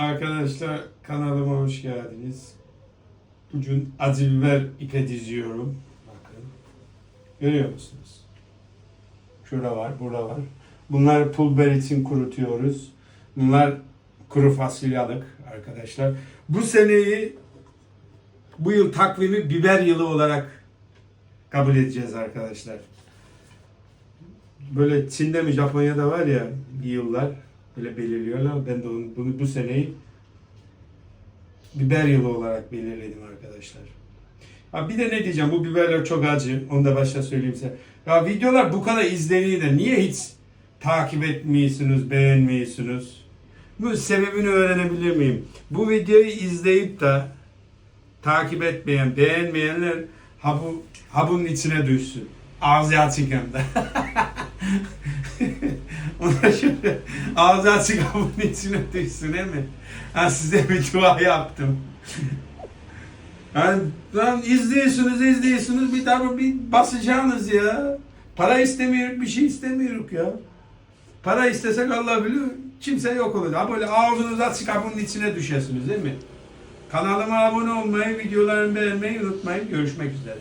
Arkadaşlar kanalıma hoş geldiniz. Bugün acı biber ipe diziyorum. Bakın. Görüyor musunuz? Şurada var, burada var. Bunlar pul biber için kurutuyoruz. Bunlar kuru fasulyelik arkadaşlar. Bu seneyi bu yıl takvimi biber yılı olarak kabul edeceğiz arkadaşlar. Böyle Çin'de mi Japonya'da var ya yıllar böyle belirliyorlar. Ben de onu, bunu bu seneyi biber yılı olarak belirledim arkadaşlar. Ha bir de ne diyeceğim bu biberler çok acı. Onu da başta söyleyeyim size. Ya videolar bu kadar izleniyor da niye hiç takip etmiyorsunuz, beğenmiyorsunuz? Bu sebebini öğrenebilir miyim? Bu videoyu izleyip de takip etmeyen, beğenmeyenler ha bu içine düşsün. Ağzı açık hem de. Ona şöyle ağzı açık içine düşsün değil mi? Ha size bir dua yaptım. Yani lan izliyorsunuz izliyorsunuz bir daha bir basacaksınız ya. Para istemiyoruz bir şey istemiyoruz ya. Para istesek Allah bilir kimse yok olur. Ha böyle ağzınız açık bunun içine düşesiniz değil mi? Kanalıma abone olmayı, videolarımı beğenmeyi unutmayın. Görüşmek üzere.